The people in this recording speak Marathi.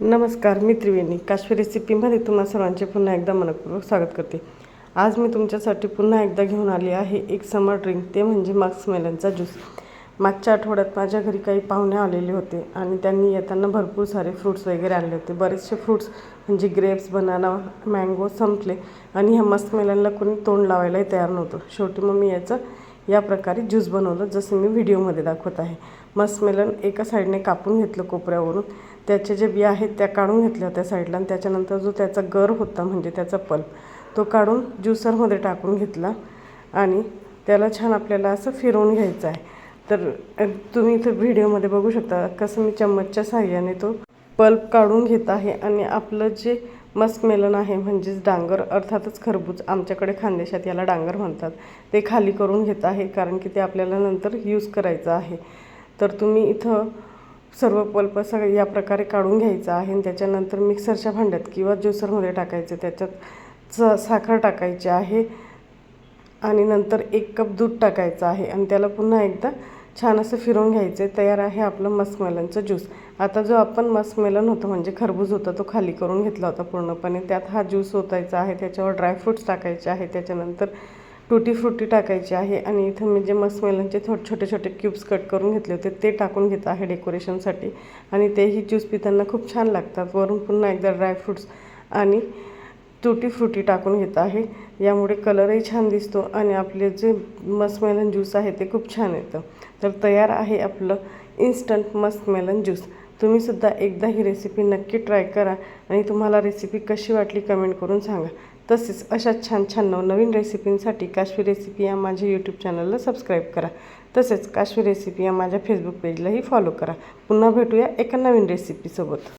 नमस्कार मी त्रिवेणी काश्मीर रेसिपीमध्ये तुम्हा सर्वांचे पुन्हा एकदा मनपूर्वक स्वागत करते. आज मी तुमच्यासाठी पुन्हा एकदा घेऊन आली आहे एक समर ड्रिंक ते म्हणजे मार्क्स मेलनचा ज्यूस मागच्या आठवड्यात माझ्या घरी काही पाहुणे आलेले होते आणि त्यांनी येताना भरपूर सारे फ्रूट्स वगैरे आणले होते. बरेचसे फ्रूट्स म्हणजे ग्रेप्स बनाना मँगो संपले आणि ह्या मस्कमेलनला कोणी तोंड लावायलाही तयार नव्हतं. शेवटी मग मी याचं या प्रकारे ज्यूस बनवलं जसं मी व्हिडिओमध्ये दाखवत आहे. मस्कमेलन एका साईडने कापून घेतलं कोपऱ्यावरून. त्याचे जे बिया आहेत त्या काढून घेतल्या होत्या साईडला आणि त्याच्यानंतर जो त्याचा गर होता म्हणजे त्याचा पल्प तो काढून ज्युसरमध्ये टाकून घेतला आणि त्याला छान आपल्याला असं फिरवून घ्यायचं आहे. तर तुम्ही इथं व्हिडिओमध्ये बघू शकता कसं मी चम्मचच्या साह्याने तो पल्प काढून घेत आहे आणि आपलं जे मस्कमेलन आहे म्हणजेच डांगर अर्थातच खरबूज आमच्याकडे खानदेशात याला डांगर म्हणतात. ते खाली करून घेत आहे कारण की ते आपल्याला नंतर यूज करायचं आहे. तर तुम्ही इथं सर्व पल्प सगळं या प्रकारे काढून घ्यायचं आहे आणि त्याच्यानंतर मिक्सरच्या भांड्यात किंवा ज्युसरमध्ये टाकायचं त्याच्यात च साखर टाकायची आहे आणि नंतर एक कप दूध टाकायचं आहे आणि त्याला पुन्हा एकदा छान असं फिरवून घ्यायचं. तयार आहे आपलं मस्कमेलनचं ज्यूस. आता जो आपण मस्कमेलन होतं म्हणजे खरबूज होता तो खाली करून घेतला होता पूर्णपणे. त्यात हा ज्यूस ओतायचा आहे त्याच्यावर ड्रायफ्रूट्स टाकायचे आहे त्याच्यानंतर टुटी फ्रुटी टाकायची आहे आणि इथं मी जे मस्कमेलनचे थोडे छोटे छोटे क्यूब्स कट करून घेतले होते ते टाकून घेत आहे डेकोरेशनसाठी. आणि तेही ज्यूस पिताना खूप छान लागतात. वरून पुन्हा एकदा ड्रायफ्रूट्स आणि तुटी फ्रुटी टाकून घेत आहे. यामुळे कलरही छान दिसतो आणि आपले जे मस्कमेलन ज्यूस आहे ते खूप छान येतं. तर तयार आहे आपलं इन्स्टंट मस्कमेलन ज्यूस. तुम्हीसुद्धा एकदा ही रेसिपी नक्की ट्राय करा आणि तुम्हाला रेसिपी कशी वाटली कमेंट करून सांगा. तसेच अशा छान छान नवनवीन रेसिपींसाठी काश्मीर रेसिपी या माझ्या यूट्यूब चॅनलला सबस्क्राईब करा. तसेच काश्मीर रेसिपी या माझ्या फेसबुक पेजलाही फॉलो करा. पुन्हा भेटूया एका नवीन रेसिपीसोबत